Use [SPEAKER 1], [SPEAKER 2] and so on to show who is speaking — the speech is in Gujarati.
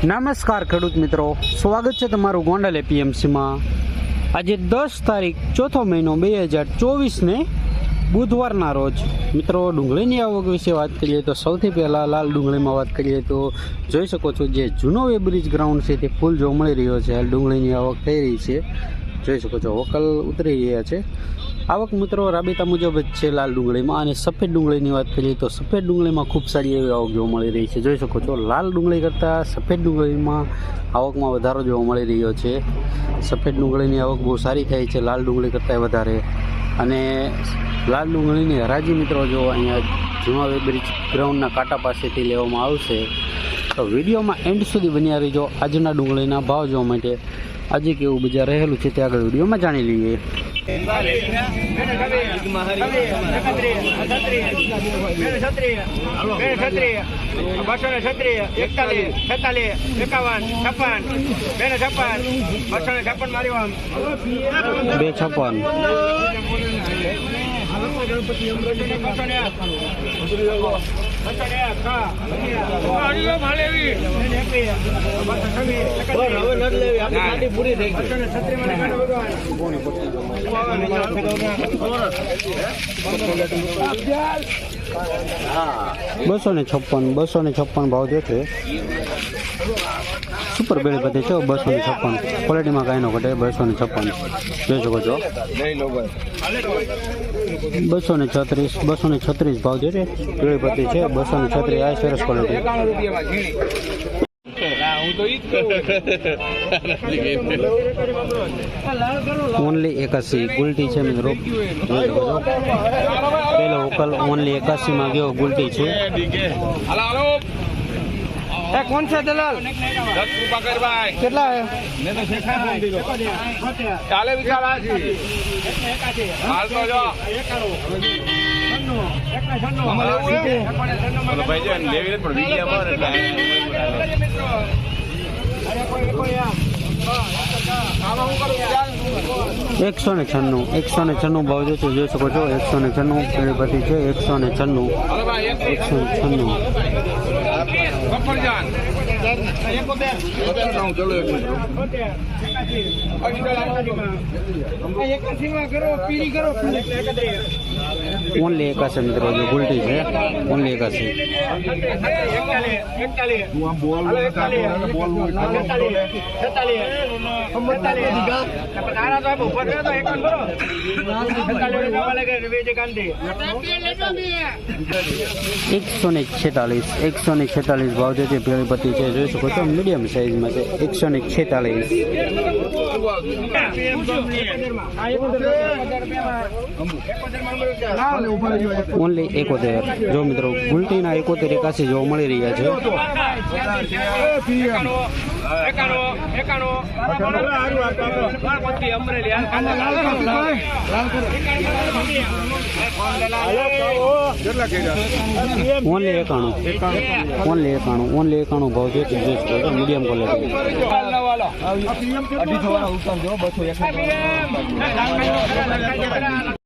[SPEAKER 1] નમસ્કાર ખેડૂત મિત્રો. સ્વાગત છે તમારું ગોંડલ એપીએમસીમાં. આજે દસ તારીખ, ચોથો મહિનો બે હજાર ચોવીસને બુધવારના રોજ. મિત્રો, ડુંગળીની આવક વિશે વાત કરીએ તો સૌથી પહેલાં લાલ ડુંગળીમાં વાત કરીએ તો જોઈ શકો છો જે જૂનો વેબ્રિજ ગ્રાઉન્ડ છે તે ફૂલ જોવા મળી રહ્યો છે. હાલ ડુંગળીની આવક થઈ રહી છે. જોઈ શકો છો, વકલ ઉતરી રહ્યા છે. આવક મિત્રો, રાબેતા મુજબ જ છે લાલ ડુંગળીમાં. અને સફેદ ડુંગળીની વાત કરીએ તો સફેદ ડુંગળીમાં ખૂબ સારી એવી આવક જોવા મળી રહી છે. જોઈ શકો છો, લાલ ડુંગળી કરતાં સફેદ ડુંગળીમાં આવકમાં વધારો જોવા મળી રહ્યો છે. સફેદ ડુંગળીની આવક બહુ સારી થાય છે, લાલ ડુંગળી કરતાં વધારે. અને લાલ ડુંગળીની હરાજી મિત્રો, જો અહીંયા જૂના બ્રિજ ગ્રાઉન્ડના કાંટા પાસેથી લેવામાં આવશે, તો વિડીયોમાં એન્ડ સુધી બન્યા રહીજો. આજના ડુંગળીના ભાવ જોવા માટે આજે કેવું બજાર રહેલું છે તે આગળ વિડીયોમાં જાણી લઈએ.
[SPEAKER 2] બસો છત્રીસ એકતાલીસ છેતાલીસ એકાવન છપ્પન બે ને છપ્પન બસો ને છપ્પન મારી આમ
[SPEAKER 1] બે છપ્પન
[SPEAKER 2] બસો ને. બસો ને બસો ને
[SPEAKER 1] છપ્પન, બસો ને છપ્પન ભાવ છે. સુપર બેડી બધી છે, બસો ને છપ્પન. ક્વોલિટીમાં કાંઈ ન ઘટે, બસો ને છપ્પન. જોઈ શકો છો. બસો ને છત્રીસ, બસો ને છત્રીસ ભાવ જે છે બેડી પત્તી છે, બસો ને છત્રીસ. આ સરસ ક્વોલિટી ઓનલી એકાસી ગુલટી છે મિત્રો. પેલો વોકલ ઓનલી એકાસીમાં ગયો ગુલટી છે.
[SPEAKER 2] એ કોણ છે દલાલ? કેટલા
[SPEAKER 3] ચાલે વિચાર હાલ તો જો.
[SPEAKER 1] એકસો ને છન્નું, એકસો ને છન્નું ભાવ જે જોઈ શકો છો, એકસો ને છન્નું પેઢીપતિ છે, એકસો ને છન્નું, એકસો ને છન્નું.
[SPEAKER 2] સફરજનમાં કરો, પીળી કરો
[SPEAKER 1] ઓનલી એકાસી મિત્રો, જે ગુલટી છે. ઓનલી
[SPEAKER 2] જગ્યાથી.
[SPEAKER 1] એકસો ને છેતાલીસ, એકસો ને છેતાલીસ ભાવ જે ભેળપતિ છે. જોઈ શકો છો, મીડિયમ સાઇઝમાં છે. એકસો ને છેતાલીસ. ઓનલી એકોતેર. જો મિત્રો, ગુલટીના એકોતેર એકાસી જોવા મળી રહ્યા છે. ઓનલી એકાણું. ઓનલી એકાણું. ઓનલી એકાણું ભાવ છે. મીડિયમ ક્વોલિટી
[SPEAKER 2] અઢીસો વાળા ઉતારજો બસો